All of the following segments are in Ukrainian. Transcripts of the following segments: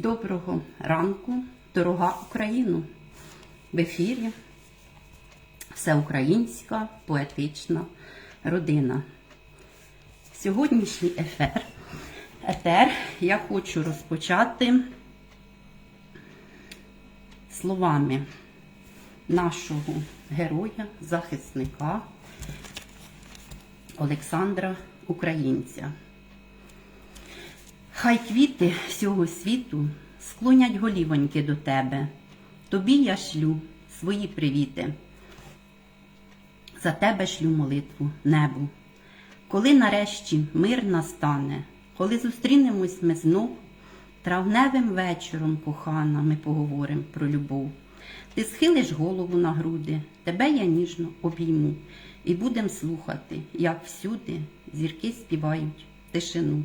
Доброго ранку, дорога Україну! В ефірі всеукраїнська поетична родина. Сьогоднішній ефер, етер я хочу розпочати словами нашого героя, захисника Олександра Українця. Хай квіти всього світу склонять голівоньки до тебе. Тобі я шлю свої привіти. За тебе шлю молитву небу. Коли нарешті мир настане, коли зустрінемось ми знов, травневим вечором, кохана, ми поговоримо про любов. Ти схилиш голову на груди, тебе я ніжно обійму, і будем слухати, як всюди зірки співають тишину.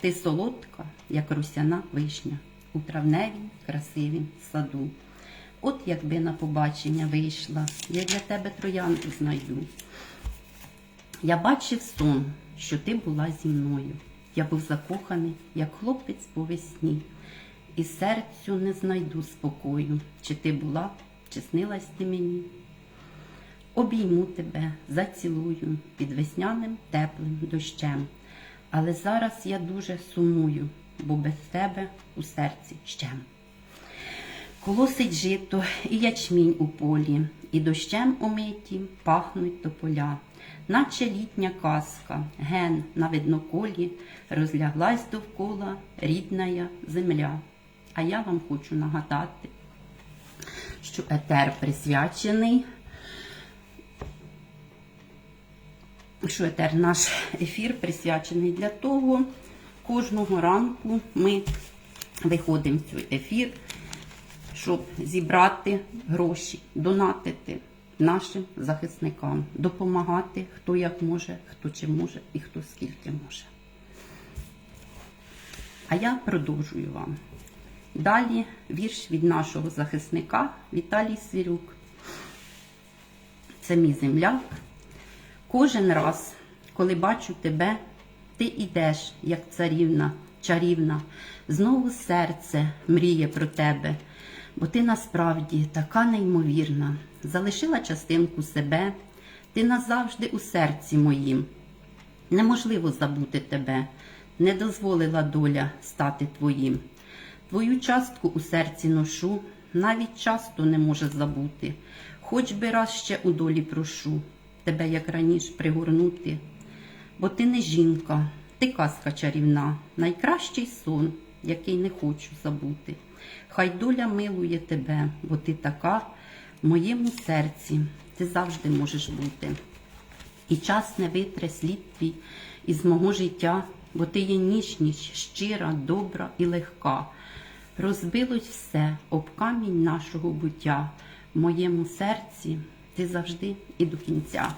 Ти солодка, як русяна вишня, у травневій красивім саду. От якби на побачення вийшла, я для тебе троянду знайду. Я бачив сон, що ти була зі мною. Я був закоханий, як хлопець по весні, і серцю не знайду спокою, чи ти була, чи снилась ти мені. Обійму тебе, зацілую під весняним теплим дощем. Але зараз я дуже сумую, бо без тебе у серці щем. Колосить жито і ячмінь у полі, і дощем омиті пахнуть тополя, наче літня казка, ген на видноколі, розляглась довкола рідная земля. А я вам хочу нагадати, що етер присвячений що етер наш ефір присвячений для того. Кожного ранку ми виходимо в цей ефір, щоб зібрати гроші, донатити нашим захисникам, допомагати, хто як може, хто чим може і хто скільки може. А я продовжую вам. Далі вірш від нашого захисника Віталій Свірюк. Це мій земляк. Кожен раз, коли бачу тебе, ти ідеш, як царівна, чарівна, знову серце мріє про тебе, бо ти насправді така неймовірна, залишила частинку себе, ти назавжди у серці моїм. Неможливо забути тебе, не дозволила доля стати твоїм. Твою частку у серці ношу, навіть часто не може забути, хоч би раз ще у долі прошу тебе, як раніше, пригорнути, бо ти не жінка, ти казка чарівна, найкращий сон, який не хочу забути. Хай доля милує тебе, бо ти така в моєму серці, ти завжди можеш бути. І час не витре слід твій із мого життя, бо ти є ніжність, щира, добра і легка. Розбилось все об камінь нашого буття в моєму серці ти завжди і до кінця.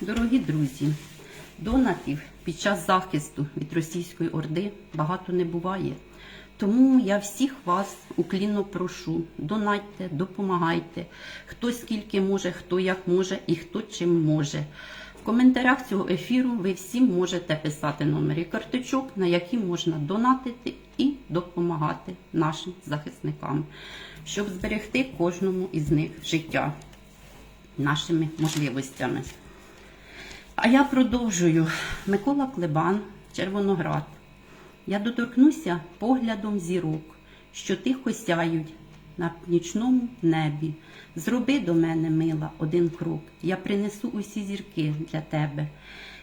Дорогі друзі, донатів під час захисту від російської орди багато не буває. Тому я всіх вас уклінно прошу, донатьте, допомагайте, хто скільки може, хто як може і хто чим може. В коментарях цього ефіру ви всі можете писати номери карточок, на які можна донатити і допомагати нашим захисникам, щоб зберегти кожному із них життя нашими можливостями. А я продовжую Микола Клебан, Червоноград. Я доторкнуся поглядом зірок, що тихо сяють на нічному небі. Зроби до мене, мила, один крок. Я принесу усі зірки для тебе.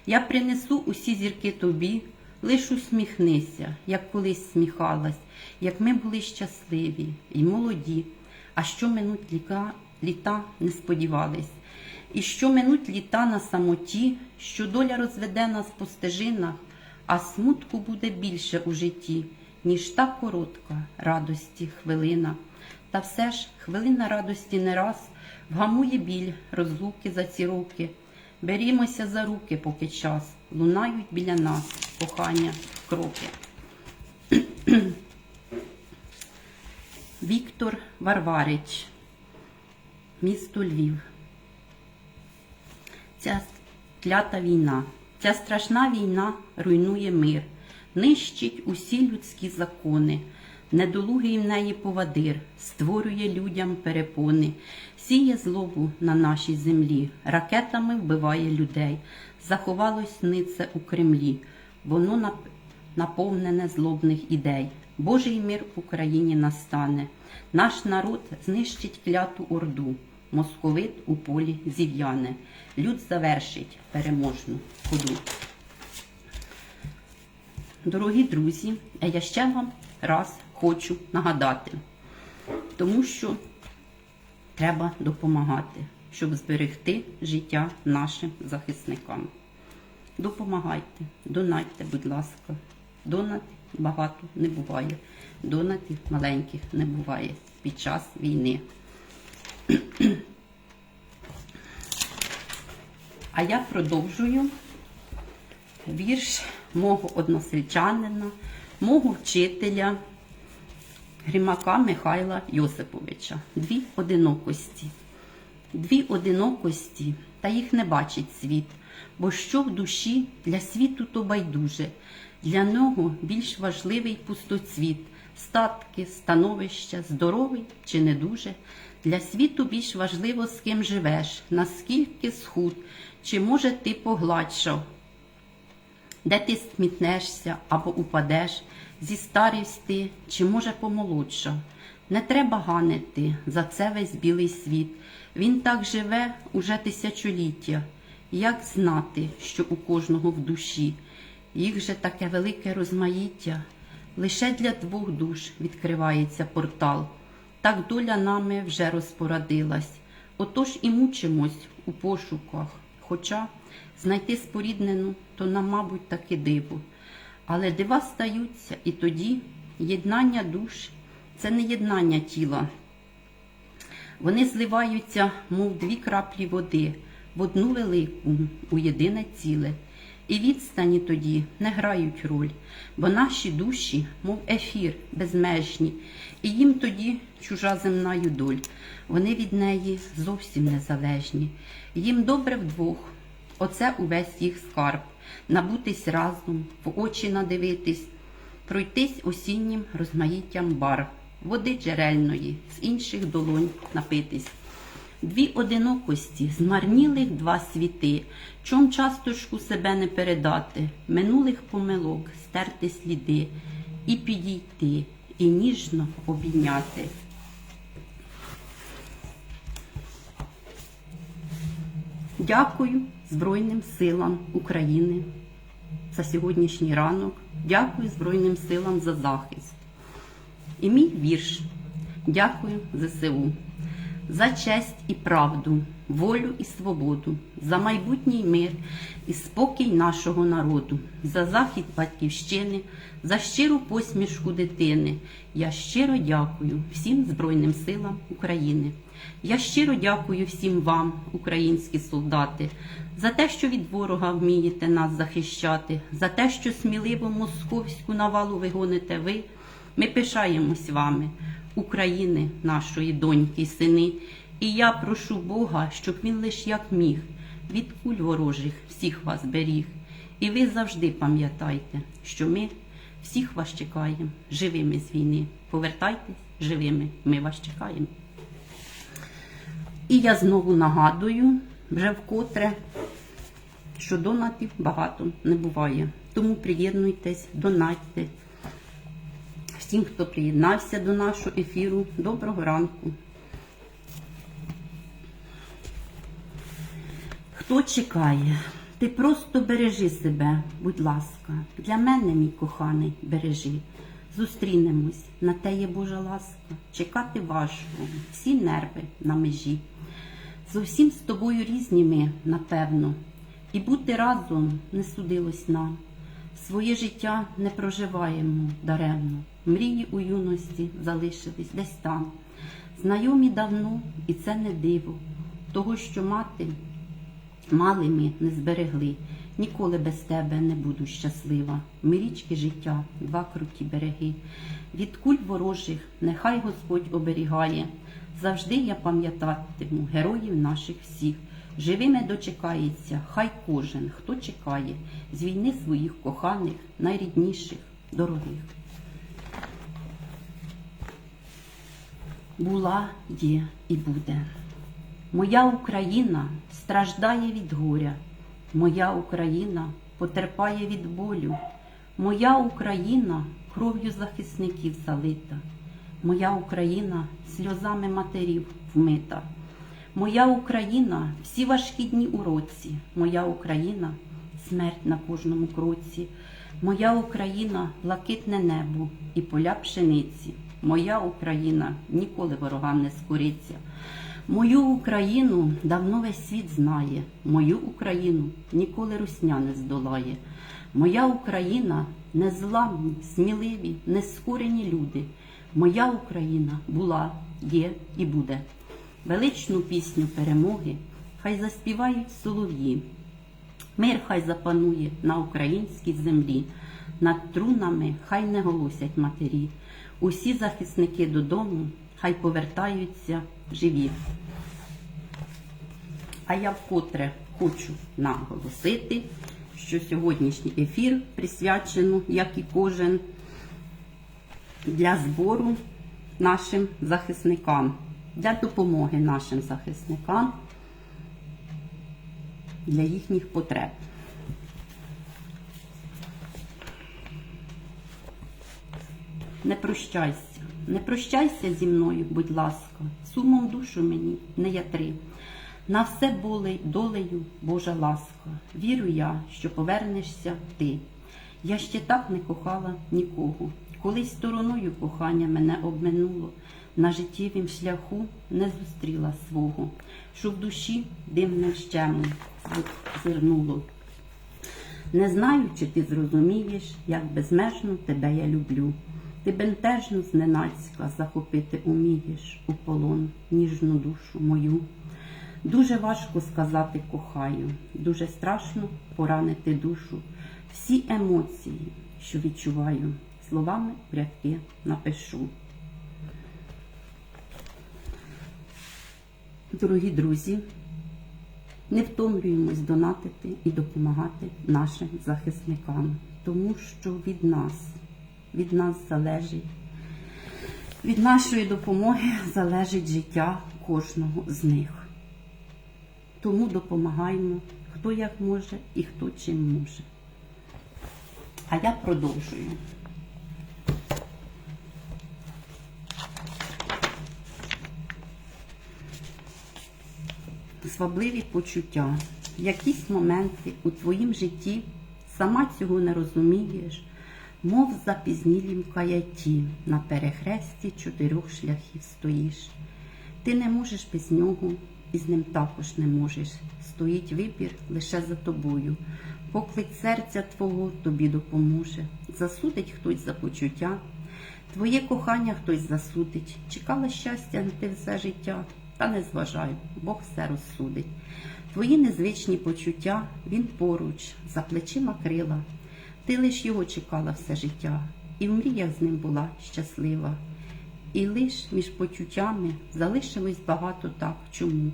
Я принесу усі зірки тобі, лиш усміхнися, як колись сміхалась, як ми були щасливі і молоді. А що минуть ліка, літа не сподівались. І що минуть літа на самоті, що доля розведе нас по стежинах, а смутку буде більше у житті, ніж та коротка радості хвилина. Та все ж хвилина радості не раз вгамує біль розлуки за ці роки. Берімося за руки, поки час, лунають біля нас кохання кроки. Віктор Варварич, місто Львів. Ця клята війна, ця страшна війна руйнує мир, нищить усі людські закони. Недолугий в неї повадир, створює людям перепони, сіє злобу на нашій землі, ракетами вбиває людей. Заховалось нице у Кремлі, воно наповнене злобних ідей. Божий мир в Україні настане. Наш народ знищить кляту орду. Московит у полі зів'яне. Люд завершить переможну ходу. Дорогі друзі, я ще вам раз хочу нагадати, тому що треба допомагати, щоб зберегти життя нашим захисникам. Допомагайте, донайте, будь ласка. Донат багато не буває. Донатів маленьких не буває під час війни. А я продовжую вірш мого односельчанина, мого вчителя Гримака Михайла Йосиповича. Дві одинокості. Дві одинокості, та їх не бачить світ, бо що в душі для світу то байдуже, для нього більш важливий пустоцвіт, статки, становище, здоровий чи не дуже. Для світу більш важливо, з ким живеш, наскільки схуд, чи може ти погладшав, де ти смітнешся або упадеш, зістарівсь ти, чи може помолодшав. Не треба ганити за це весь білий світ. Він так живе уже тисячоліття. Як знати, що у кожного в душі, їх же таке велике розмаїття. Лише для двох душ відкривається портал. Так доля нами вже розпорадилась. Отож і мучимось у пошуках. Хоча знайти споріднену, то нам, мабуть, таки диво. Але дива стаються, і тоді єднання душ це не єднання тіла. Вони зливаються, мов дві краплі води, в одну велику, у єдине ціле. І відстані тоді не грають роль, бо наші душі, мов ефір, безмежні, і їм тоді чужа земна юдоль. Вони від неї зовсім незалежні. Їм добре вдвох, оце увесь їх скарб, набутись разом, в очі надивитись, пройтись осіннім розмаїттям барв, води джерельної, з інших долонь напитись. Дві одинокості, змарнілих два світи, чом часточку себе не передати, минулих помилок, стерти сліди, і підійти, і ніжно обійняти. Дякую Збройним силам України за сьогоднішній ранок. Дякую Збройним силам за захист. І мій вірш. Дякую ЗСУ за честь і правду, волю і свободу, за майбутній мир і спокій нашого народу, за захід батьківщини, за щиру посмішку дитини. Я щиро дякую всім Збройним силам України. Я щиро дякую всім вам, українські солдати, за те, що від ворога вмієте нас захищати, за те, що сміливо московську навалу вигоните ви. Ми пишаємось вами, України, нашої доньки, сини. І я прошу Бога, щоб він лиш як міг від куль ворожих всіх вас беріг. І ви завжди пам'ятайте, що ми всіх вас чекаємо живими з війни. Повертайтесь живими, ми вас чекаємо. І я знову нагадую вже вкотре, що донатів багато не буває. Тому приєднуйтесь, донатьте. Всім, хто приєднався до нашого ефіру, доброго ранку. Хто чекає, ти просто бережи себе, будь ласка. Для мене, мій коханий, бережи. Зустрінемось, на те є Божа ласка. Чекати важко, всі нерви на межі. Зовсім з тобою різні ми, напевно, і бути разом не судилось нам. Своє життя не проживаємо даремно. Мрії у юності залишились десь там. Знайомі давно, і це не диво, того, що мати мали ми не зберегли. Ніколи без тебе не буду щаслива. Ми річки життя, два круті береги. Від куль ворожих нехай Господь оберігає. Завжди я пам'ятатиму героїв наших всіх. Живими дочекається, хай кожен, хто чекає з війни своїх коханих, найрідніших, дорогих. Була, є і буде. Моя Україна страждає від горя, моя Україна потерпає від болю, моя Україна кров'ю захисників залита, моя Україна сльозами матерів вмита. Моя Україна всі важкі дні у році, моя Україна смерть на кожному кроці, моя Україна блакитне небо і поля пшениці, моя Україна ніколи ворогам не скориться. Мою Україну давно весь світ знає, мою Україну ніколи русня не здолає. Моя Україна незламні, сміливі, нескорені люди. Моя Україна була, є і буде. Величну пісню перемоги хай заспівають солов'ї. Мир хай запанує на українській землі, над трунами хай не голосять матері. Усі захисники додому хай повертаються живі. А я вкотре хочу наголосити, що сьогоднішній ефір присвячено, як і кожен, для збору нашим захисникам, для допомоги нашим захисникам, для їхніх потреб. Не прощайся, не прощайся зі мною, будь ласка, сумом душу мені не ятри. На все болей долею Божа ласка. Вірю я, що повернешся ти. Я ще так не кохала нікого. Колись стороною кохання мене обминуло, на життєвім шляху не зустріла свого, що в душі димним щемом зирнуло. Не знаю, чи ти зрозумієш, як безмежно тебе я люблю. Ти бентежно зненацька захопити умієш у полон ніжну душу мою. Дуже важко сказати кохаю, дуже страшно поранити душу. Всі емоції, що відчуваю, словами в рядки напишу. Дорогі друзі, не втомлюємось донатити і допомагати нашим захисникам, тому що від нас, від нас залежить, від нашої допомоги залежить життя кожного з них. Тому допомагаємо, хто як може і хто чим може. А я продовжую. Звабливі почуття. Якісь моменти у твоїм житті сама цього не розумієш, мов запізнілім каятті на перехресті чотирьох шляхів стоїш. Ти не можеш без нього і з ним також не можеш. Стоїть вибір лише за тобою. Поклик серця твого тобі допоможе. Засудить хтось за почуття, твоє кохання хтось засудить. Чекала щастя на ти все життя, та не зважай, Бог все розсудить. Твої незвичні почуття він поруч, за плечима крила. Ти лиш його чекала все життя, і в мріях з ним була щаслива. І лиш між почуттями залишилось багато так. Чому?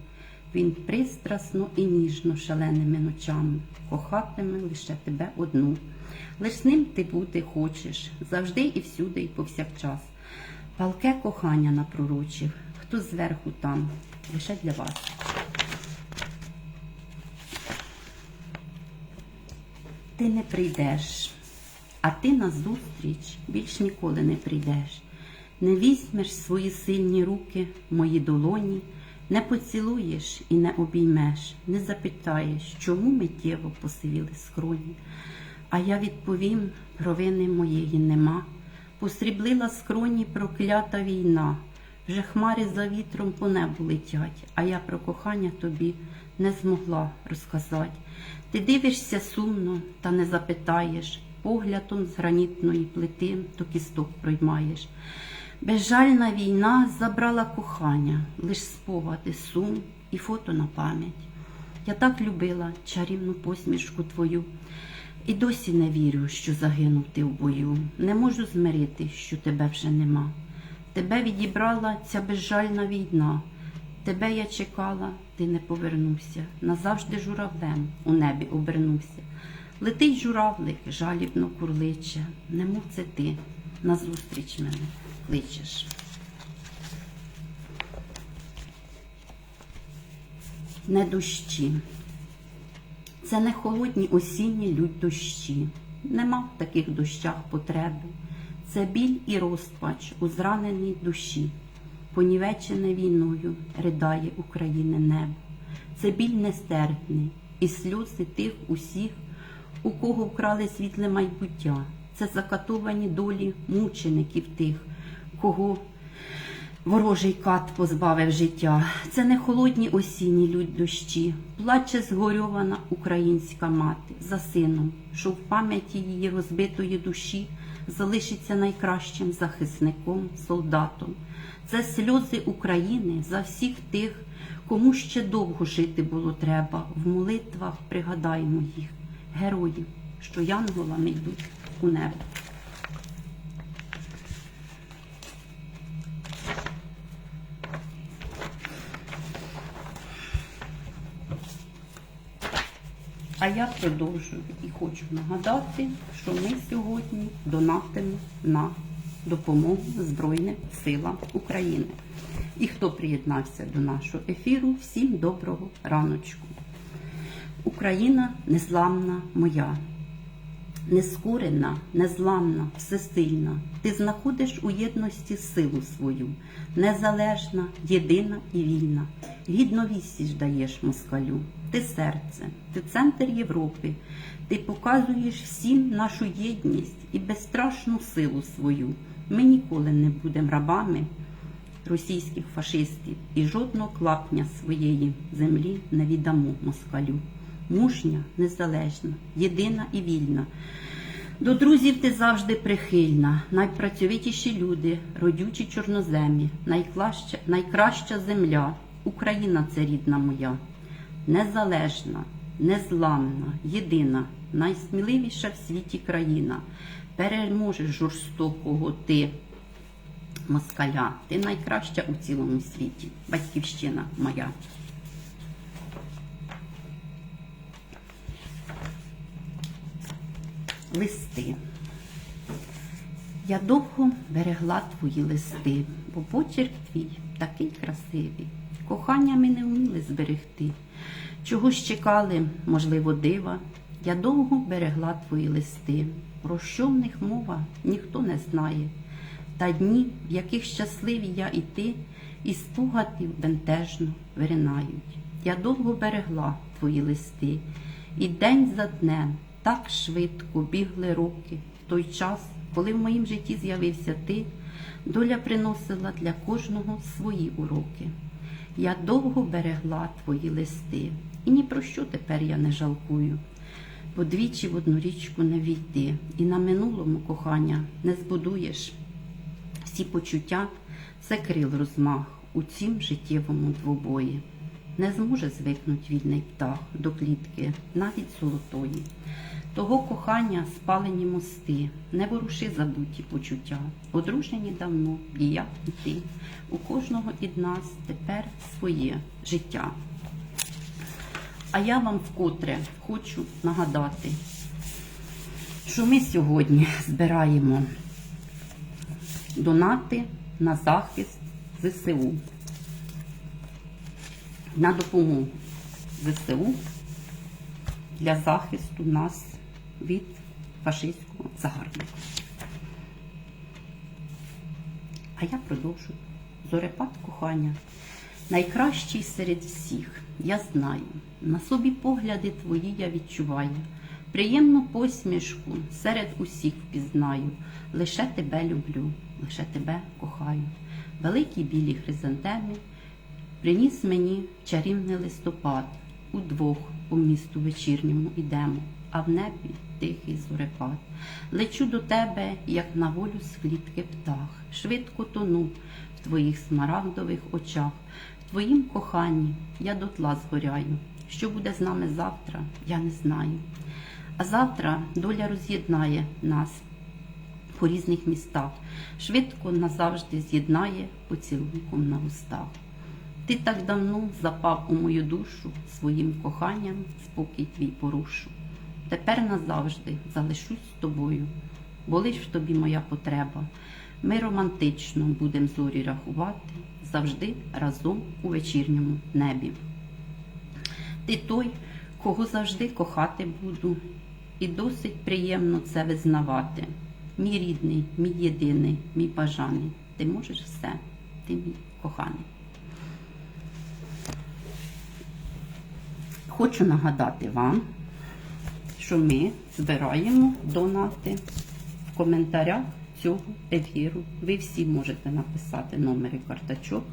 Він пристрасно і ніжно шаленими ночами кохатиме лише тебе одну. Лиш з ним ти бути хочеш завжди і всюди, і повсякчас. Палке кохання напророчив, хто зверху там, лише для вас. Ти не прийдеш, а ти назустріч більш ніколи не прийдеш. Не візьмеш свої сильні руки, мої долоні, не поцілуєш і не обіймеш, не запитаєш, чому миттєво посивіли скроні. А я відповім, провини моєї нема. Посріблила скроні проклята війна. Вже хмари за вітром по небу летять, а я про кохання тобі не змогла розказати. Ти дивишся сумно та не запитаєш, поглядом з гранітної плити до кісток проймаєш. Безжальна війна забрала кохання, лиш спогади, сум і фото на пам'ять. Я так любила чарівну посмішку твою, і досі не вірю, що загинув ти в бою. Не можу змирити, що тебе вже нема. Тебе відібрала ця безжальна війна. Тебе я чекала ти не повернувся, назавжди журавлем у небі обернувся. Летить журавлик, жалібно курличе, немов це ти назустріч мене кличеш. Не дощі. Це не холодні осінні лють дощі. Нема в таких дощах потреби. Це біль і розпач у зраненій душі. Понівечене війною ридає України небо. Це біль нестерпний і сльози тих усіх, у кого вкрали світле майбуття. Це закатовані долі мучеників тих, кого Ворожий кат позбавив життя. Це не холодні осінні лють дощі. Плаче згорьована українська мати за сином, що в пам'яті її розбитої душі залишиться найкращим захисником, солдатом. Це сльози України за всіх тих, кому ще довго жити було треба. В молитвах пригадаймо їх, героїв, що янголами йдуть у небо. А я продовжую і хочу нагадати, що ми сьогодні донатимо на допомогу Збройним силам України. І хто приєднався до нашого ефіру, всім доброго раночку. Україна незламна моя, нескорена, незламна, всесильна. Ти знаходиш у єдності силу свою, незалежна, єдина і вільна. Гідно відсіч даєш москалю. Ти серце, ти центр Європи. Ти показуєш всім нашу єдність і безстрашну силу свою. Ми ніколи не будемо рабами російських фашистів і жодного клапня своєї землі не віддамо москалю. Мужня, незалежна, єдина і вільна. До друзів ти завжди прихильна, найпрацьовитіші люди, родючі чорноземі, найкраща, найкраща земля. Україна це рідна моя, незалежна, незламна, єдина, найсміливіша в світі країна. Переможеш жорстокого ти, москаля, ти найкраща у цілому світі, батьківщина моя. Листи. Я довго берегла твої листи, бо почерк твій такий красивий. Кохання ми не вміли зберегти. Чогось чекали, можливо, дива. Я довго берегла твої листи. Про що в них мова ніхто не знає. Та дні, в яких щасливі я і ти, і спогадів бентежно виринають. Я довго берегла твої листи, і день за днем так швидко бігли роки в той час, коли в моїм житті з'явився ти, доля приносила для кожного свої уроки. Я довго берегла твої листи, і ні про що тепер я не жалкую. Бо двічі в одну річку не війти, і на минулому кохання не збудуєш. Всі почуття це крил розмах у цім життєвому двобої. Не зможе звикнуть вільний птах до клітки, навіть золотої. Того кохання спалені мости, не воруши забуті почуття. Одружені давно, і я, і ти. У кожного із нас тепер своє життя. А я вам вкотре хочу нагадати, що ми сьогодні збираємо донати на захист ЗСУ, на допомогу ЗСУ для захисту нас від фашистського загарбника. А я продовжую. Зорепад кохання. Найкращий серед всіх, я знаю, на собі погляди твої я відчуваю. Приємну посмішку серед усіх впізнаю. Лише тебе люблю, лише тебе кохаю. Великі білі хризантеми приніс мені чарівний листопад. Удвох у місту вечірньому ідемо, а в небі тихий зорепад. Лечу до тебе, як на волю з клітки птах, швидко тону в твоїх смарагдових очах, в твоїм коханні я дотла згоряю. Що буде з нами завтра, я не знаю. А завтра доля роз'єднає нас по різних містах, швидко назавжди з'єднає поцілунком на устах. Ти так давно запав у мою душу своїм коханням, спокій твій порушу. Тепер назавжди залишусь з тобою, бо лиш в тобі моя потреба. Ми романтично будем зорі рахувати, завжди разом у вечірньому небі. Ти той, кого завжди кохати буду, і досить приємно це визнавати. Мій рідний, мій єдиний, мій бажаний. Ти можеш все, ти мій коханий. Хочу нагадати вам, що ми збираємо донати в коментарях цього ефіру. Ви всі можете написати номери карточок,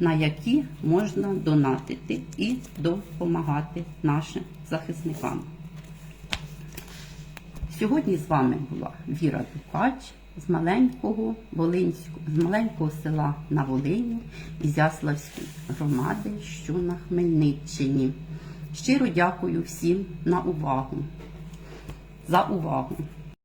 на які можна донатити і допомагати нашим захисникам. Сьогодні з вами була Віра Дукач з маленького Волинського, з маленького села на Волині Ізяславської громади, що на Хмельниччині. Щиро дякую всім на увагу. За увагу.